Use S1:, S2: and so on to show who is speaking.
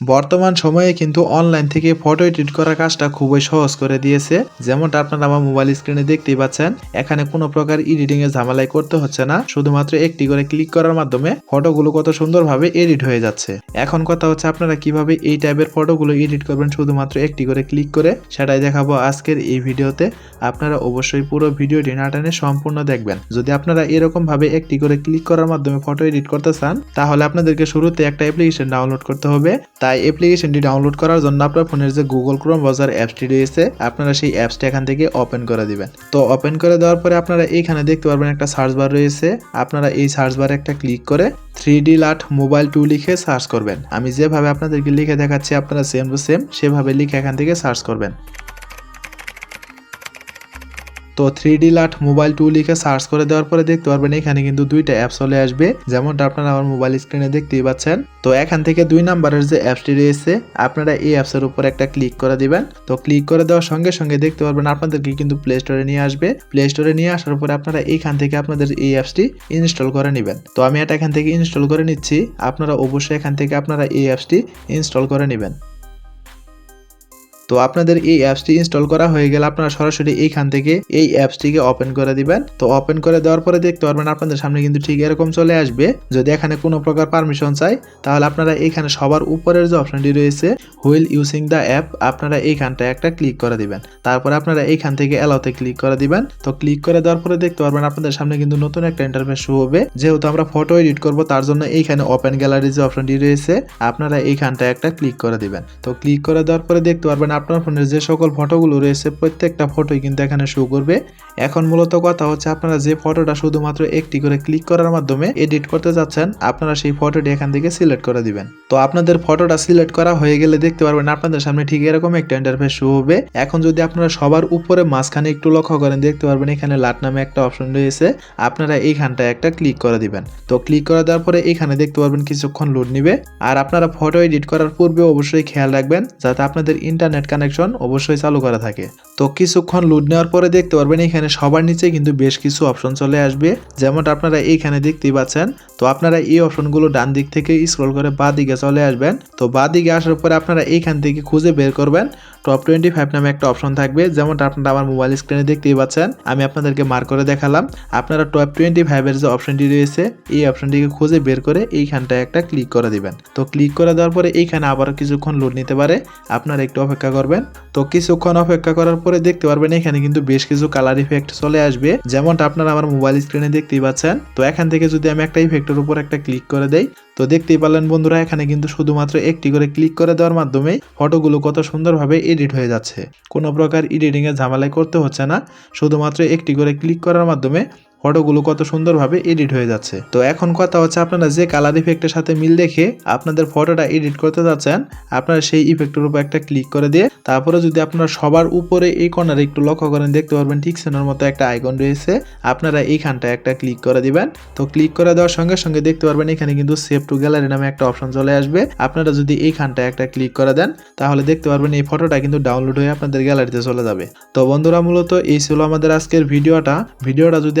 S1: বর্তমান সময়ে কিন্তু অনলাইন থেকে ফটো এডিট করার কাজটা খুবই সহজ করে দিয়েছে। যেমনটা আপনারা আমার মোবাইল স্ক্রিনে দেখতেই পাচ্ছেন, এখানে কোনো প্রকার এডিটিং এর ঝামেলাই করতে হচ্ছে না। শুধুমাত্র একটি করে ক্লিক করার মাধ্যমে ফটোগুলো কত সুন্দরভাবে এডিট হয়ে যাচ্ছে। এখন কথা হচ্ছে আপনারা কীভাবে এই টাইপের ফটোগুলো এডিট করবেন শুধুমাত্র একটি করে ক্লিক করে, সেটাই দেখাবো আজকের এই ভিডিওতে। আপনারা অবশ্যই পুরো ভিডিওটি না টেনে সম্পূর্ণ দেখবেন। যদি আপনারা এরকম ভাবে একটি করে ক্লিক করার মাধ্যমে ফটো এডিট করতে চান, তাহলে আপনাদেরকে শুরুতে একটা অ্যাপ্লিকেশন ডাউনলোড করতে হবে। তাই অ্যাপ্লিকেশনটি ডাউনলোড করার জন্য আপনার ফোনের যে গুগল ক্রোম ব্রাউজার অ্যাপসটি রয়েছে, আপনারা সেই অ্যাপসটি এখান থেকে ওপেন করে দিবেন। তো ওপেন করে দেওয়ার পরে আপনারা এইখানে দেখতে পারবেন একটা সার্চ বার রয়েছে। আপনারা এই সার্চ বারে একটা ক্লিক করে থ্রি ডি লাট মোবাইল টু লিখে সার্চ করবেন। আমি যেভাবে আপনাদেরকে লিখে দেখাচ্ছি, আপনারা সেম টু সেম সেভাবে লিখে এখান থেকে সার্চ করবেন। তো থ্রি ডি লাট মোবাইল টু লিখে সার্চ করে দেওয়ার পরে দেখতে পারবেন এখানে কিন্তু দুইটা অ্যাপ চলে আসবে। যেমনটা আপনারা আমার মোবাইল স্ক্রিনে দেখতেই পাচ্ছেন। তো এখান থেকে দুই নাম্বারের যে অ্যাপসটি রয়েছে, আপনারা এই অ্যাপসের উপর একটা ক্লিক করে দিবেন। তো ক্লিক করে দেওয়ার সঙ্গে সঙ্গে দেখতে পারবেন আপনাদেরকে কিন্তু প্লে স্টোরে নিয়ে আসবে। প্লে স্টোরে নিয়ে আসার পরে আপনারা এইখান থেকে আপনাদের এই অ্যাপসটি ইনস্টল করে নেবেন। তো আমি এটা এখান থেকে ইনস্টল করে নিচ্ছি। আপনারা অবশ্যই এখান থেকে আপনারা এই অ্যাপসটি ইনস্টল করে নেবেন। তো আপনাদের এই অ্যাপসটি ইনস্টল করা হয়ে গেলে আপনারা সরাসরি এইখান থেকে এই অ্যাপসটিকে ওপেন করে দিবেন। তো ওপেন করে দেওয়ার পরে দেখতে পারবেন আপনাদের সামনে কিন্তু ঠিক এরকম চলে আসবে। যদি এখানে কোনো প্রকার পারমিশন চাই, তাহলে আপনারা এইখানে সবার উপরের যে অপশনটি রয়েছে হুইল ইউজিং দ্য অ্যাপ আপনারা এইখানটায় একটা ক্লিক করে দিবেন। তারপরে আপনারা এইখান থেকে অ্যালাউতে ক্লিক করে দিবেন। তো ক্লিক করে দেওয়ার পরে দেখতে পারবেন আপনাদের সামনে কিন্তু নতুন একটা ইন্টারফেস শো হবে। যেহেতু আমরা ফটো এডিট করব, তার জন্য এইখানে ওপেন গ্যালারি যে অপশনটি রয়েছে, আপনারা এইখানটায় একটা ক্লিক করে দিবেন। তো ক্লিক করে দেওয়ার পরে দেখতে পারবেন আপনার ফোনের যে সকল ফটোগুলো রয়েছে প্রত্যেকটা ফটোই কিন্তু এখানে শো করবে। এখন মূলত কথা হচ্ছে আপনারা যে ফটোটা শুধুমাত্র একটি করে ক্লিক করার মাধ্যমে এডিট করতে যাচ্ছেন, আপনারা সেই ফটোটি এখান থেকে সিলেক্ট করে দিবেন। তো আপনাদের ফটোটা সিলেক্ট করা হয়ে গেলে দেখতে পারবেন আপনাদের সামনে ঠিক এরকম একটা ইন্টারফেস শো হবে। এখন যদি আপনারা সবার উপরে মাঝখানে একটু লক্ষ্য করেন, দেখতে পারবেন এখানে লাট নামে একটা অপশন রয়েছে। আপনারা এইখানটায় একটা ক্লিক করে দিবেন। তো ক্লিক করে দেওয়ার পরে এখানে দেখতে পারবেন কিছুক্ষণ লোড নিবে। আর আপনারা ফটো এডিট করার পূর্বে অবশ্যই খেয়াল রাখবেন, যাতে আপনাদের ইন্টারনেট কানেকশন অবশ্যই চালু করা থাকে। তো কিছুক্ষণ লোড নেওয়ার পরে দেখতে পারবেন এখানে সবার নিচে কিন্তু বেশ কিছু অপশন চলে আসবে। যেমনটা আপনারা এইখানে দেখতেই পাচ্ছেন। তো আপনারা এই অপশনগুলো ডান দিক থেকে স্ক্রল করে বা দিকে চলে আসবেন। তো বা দিকে আসার পরে আপনারা এইখান থেকে খুঁজে বের করবেন। টপ টোয়েন্টি ফাইভ নামে একটা অপশন থাকবে। যেমনটা আপনারা আমার মোবাইল স্ক্রিনে দেখতেই পাচ্ছেন। আমি আপনাদেরকে মার্ক করে দেখালাম। আপনারা টপ টোয়েন্টি ফাইভের যে অপশনটি রয়েছে, এই অপশনটিকে খুঁজে বের করে এইখানটায় একটা ক্লিক করে দিবেন। তো ক্লিক করে দেওয়ার পরে এইখানে আবার কিছুক্ষণ লোড নিতে পারে। আপনারা একটু অপেক্ষা করবেন। তো কিছুক্ষণ অপেক্ষা করার পরে দেখতে পারবেন এখানে কিন্তু বেশ কিছু কালার ইফেক্ট চলে আসবে। যেমনটা আপনারা আমার মোবাইল স্ক্রিনে দেখতেই পাচ্ছেন। তো এখান থেকে যদি আমি একটা ইফেক্টের উপর একটা ক্লিক করে দেই, তো দেখতেই পারলেন বন্ধুরা এখানে কিন্তু শুধুমাত্র একটি করে ক্লিক করে দেওয়ার মাধ্যমে ফটোগুলো কত সুন্দরভাবে এডিট হয়ে যাচ্ছে। কোনো প্রকার এডিটিংয়ের ঝামেলাই করতে হচ্ছে না। শুধুমাত্র একটি করে ক্লিক করার মাধ্যমে ফটোগুলো কত সুন্দরভাবে এডিট হয়ে যাচ্ছে। তো এখন কথা হচ্ছে আপনারা যে কালার ইফেক্টের সাথে মিল দেখে আপনাদের ফটোটা এডিট করতে যাচ্ছেন, আপনারা সেই ইফেক্টের উপর একটা ক্লিক করে দিয়ে তারপরে যদি আপনারা সবার উপরে এই কর্নারে একটু লক্ষ্য করেন, দেখতে পারবেন ঠিক সেনের মতো একটা আইকন রয়েছে। আপনারা এইখানটায় একটা ক্লিক করে দিবেন। তো ক্লিক করে দেওয়ার সঙ্গে সঙ্গে দেখতে পারবেন এখানে কিন্তু সেভ টু গ্যালারি নামে একটা অপশন চলে আসবে। আপনারা যদি এইখানটায় একটা ক্লিক করে দেন, তাহলে দেখতে পারবেন এই ফটোটা কিন্তু ডাউনলোড হয়ে আপনাদের গ্যালারিতে চলে যাবে। তো বন্ধুরা, মূলত এই ছিল আমাদের আজকের ভিডিওটা। ভিডিওটা যদি